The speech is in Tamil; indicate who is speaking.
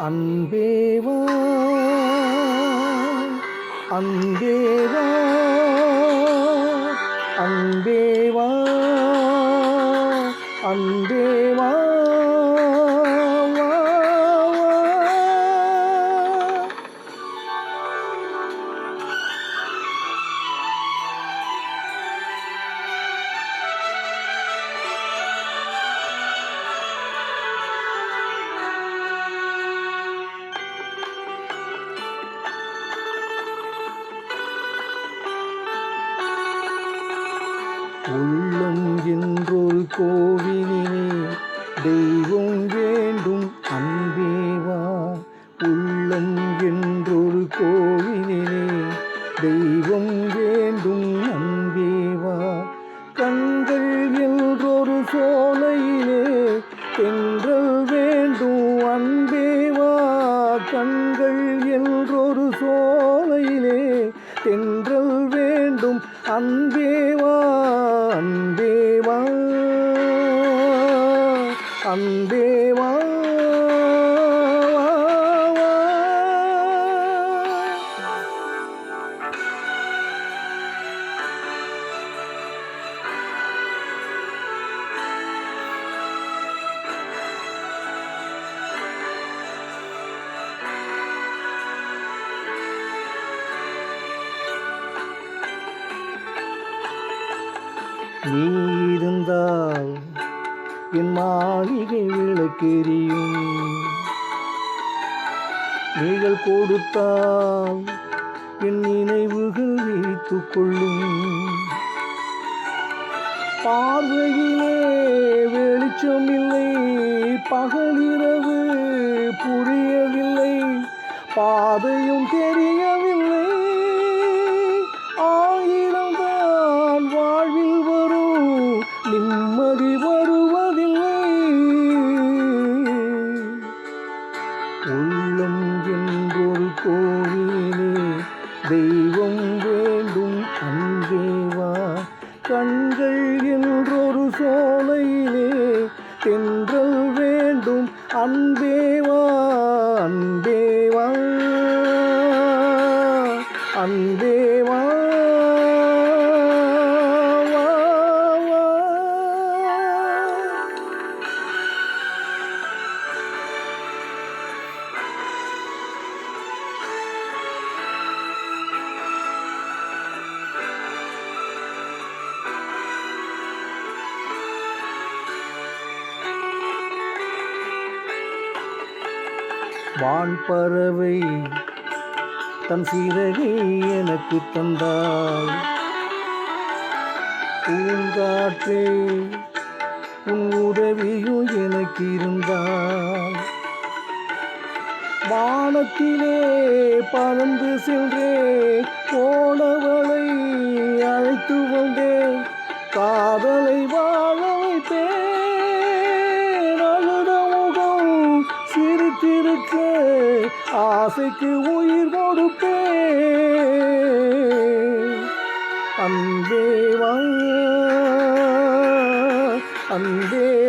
Speaker 1: அன்பேவா அன்பேவா அன்பேவா அன்பேவா. உள்ளம் என்றொரு கோவிலிலே தெய்வம் வேண்டும் அன்பேவா? உள்ளம் என்றொரு கோவிலிலே தெய்வம் வேண்டும் அன்பேவா? கண்கள் என்றொரு சோலையிலே தென்றல் வேண்டும் அன்பேவா? கண்கள் என்றொரு சோலையிலே தென்றல் வேண்டும் அன்பேவா? அன்பேவா வா. நீ இருந்தால் என் மாளிகை விளக்கெரியும் நீங்கள் கொடுத்தால் என் நினைவுகள் விழித்து கொள்ளும். பார்வையிலே வெளிச்சம் இல்லை பகலிரவு புரியவில்லை. பாதையும் தெரியவில்லை உள்ளம் என்றொரு கோவிலே தெய்வம் வேண்டும் அன்பேவா கண்கள் என்றொரு சோலையிலே தென்றல் வேண்டும் அன்பேவா வான்பறவை தன் சீரகை எனக்கு தந்தாள் பூங்காற்றே உன் உதவியும் எனக்கு இருந்தால் வானத்திலே பறந்து சென்றே போனவளை அழைத்து வந்தேன் காதலை வா ஆசைக்கு உயிர் கொடுப்பே கொடுப்பேன் அன்பேவா அன்பே